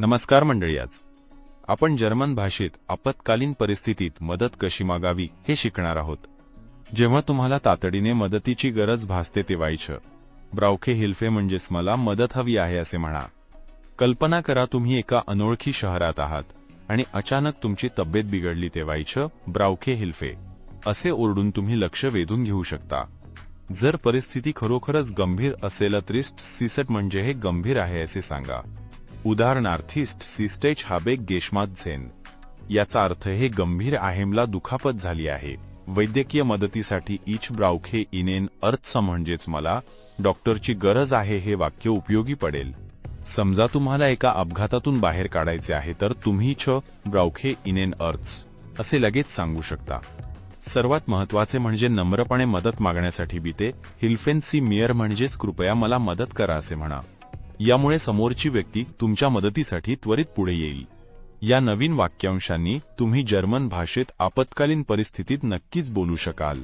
नमस्कार मंडळी आज. आपण जर्मन भाषेत आपत्कालीन परिस्थितीत मदत कशी मागावी हे शिकणार आहोत. जेव्हा तुम्हाला तातडीने मदतीची गरज भासते तेव्हायचं. ब्राउखे हिल्फे म्हणजेच मला मदत हवी आहे असे म्हणा. कल्पना करा तुम्ही एका अनोळखी शहरात आहात आणि अचानक तुमची तब्येत बिघडली तेव्हायचं ब्राउखे हिल्फे. असे ओरडून तुम्ही लक्ष वेधून घेऊ शकता. जर परिस्थिती खरोखरच गंभीर असेल त्रिस्ट सिसट म्हणजे हे गंभीर आहे असे सांगा. उदाहरणार्थिस्ट सिस्टेच हाबेक गेशमात झेन. याचा अर्थ हे गंभीर आहेमला दुखापत झाली आहे. वैद्यकीय मदतीसाठी इच ब्राउखे इनेन अर्थ म्हणजेच मला डॉक्टरची गरज आहे हे वाक्य उपयोगी पडेल. समजा तुम्हाला एका अपघातातून बाहेर काढायचे आहे तर तुम्ही छ ब्राउखे इनेन अर्थ असे लगेच सांगू शकता. सर्वात महत्त्वाचे म्हणजे नम्रपणे मदत मागण्यासाठी बीते हिल्फेन्सी मियर म्हणजेच कृपया मला मदत करा असे म्हणा. यामुळे समोरची व्यक्ती तुमच्या मदतीसाठी त्वरित पुढे येईल. या नवीन वाक्यांशांनी तुम्ही जर्मन भाषेत आपत्कालीन परिस्थितीत नक्कीच बोलू शकाल.